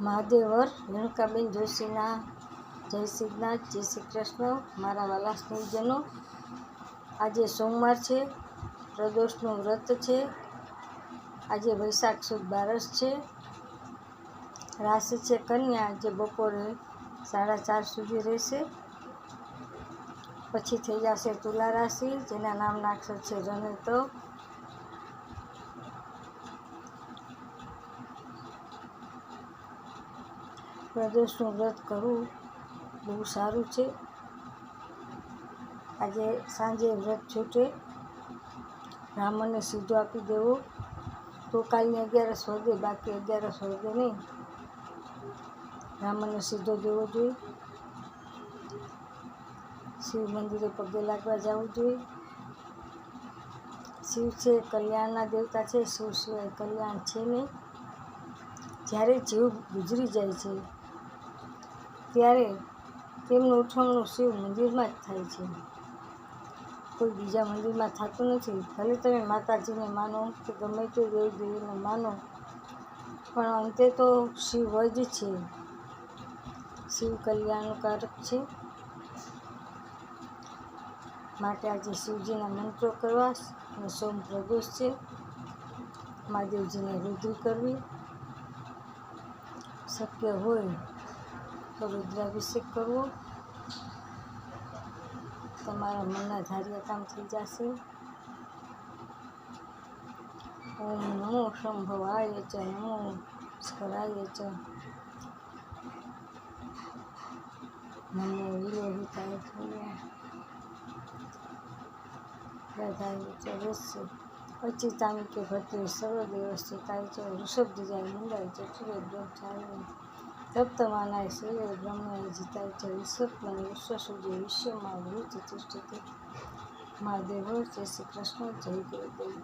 મહાદેવર રેણુકાબેન જોશીના, જય સિદ્ધનાથ, જય શ્રી કૃષ્ણ, મારા વાલા સ્નેહીજનો. આજે સોમવાર છે, પ્રદોષનું વ્રત છે, આજે વૈશાખ સુદ બારસ છે. રાશિ છે કન્યા, જે બપોરે સાડા ચાર સુધી રહેશે. પછી થઈ જશે તુલા રાશિ, જેના નામના અક્ષર છે રને પ્રદોષનું વ્રત કરવું બહુ સારું છે. આજે સાંજે વ્રત છૂટે. બ્રાહ્મણને સીધો આપી દેવો. તો કાલની અગિયારસ વધે બાકી અગિયારસ વધે નહીં. બ્રાહ્મણને સીધો દેવો જોઈએ. શિવ મંદિરે પગે લાગવા જવું જોઈએ. શિવ છે, કલ્યાણના દેવતા છે. શિવ સિવાય કલ્યાણ છે નહીં. જ્યારે જીવ ગુજરી જાય છે ત્યારે તેમનું ઉઠવણું શિવ મંદિરમાં જ થાય છે. કોઈ બીજા મંદિરમાં થતું નથી. ભલે તમે માતાજીને માનો કે ગમે તે દેવ દેવીને માનો, પણ અંતે તો શિવ જ છે. શિવ કલ્યાણકારક છે. માટે આજે શિવજીના મંત્રો કરવા અને સોમ પ્રદોષ છે. મહાદેવજીને રુદ્ર કરવી શક્ય હોય રુદ્રાભિષેક કરવો. તમારા મનના ધાર્યા કામ થઈ જશે. ઓમ નમો શંભવાય ચ, નમો સ્કરાય ચ. નમો વિરોહિતાય રાધાય ચ રસ્ય અચિતામી કે ભદ્રે સર્વદેવસ્થિતાય ચ વૃષભધ્વજાય મુંડાય ચ ક્ષુરે બ્રહ્મચારી તપ્તમાનાય શૈલે બ્રહ્મણે જીતાય ચ વિશ્વ વિશ્વસૂર્ય વિશ્વમાં વૃત તિષ્ઠતે મહાદેવ જય શ્રી કૃષ્ણ જય ગુરુદેવ.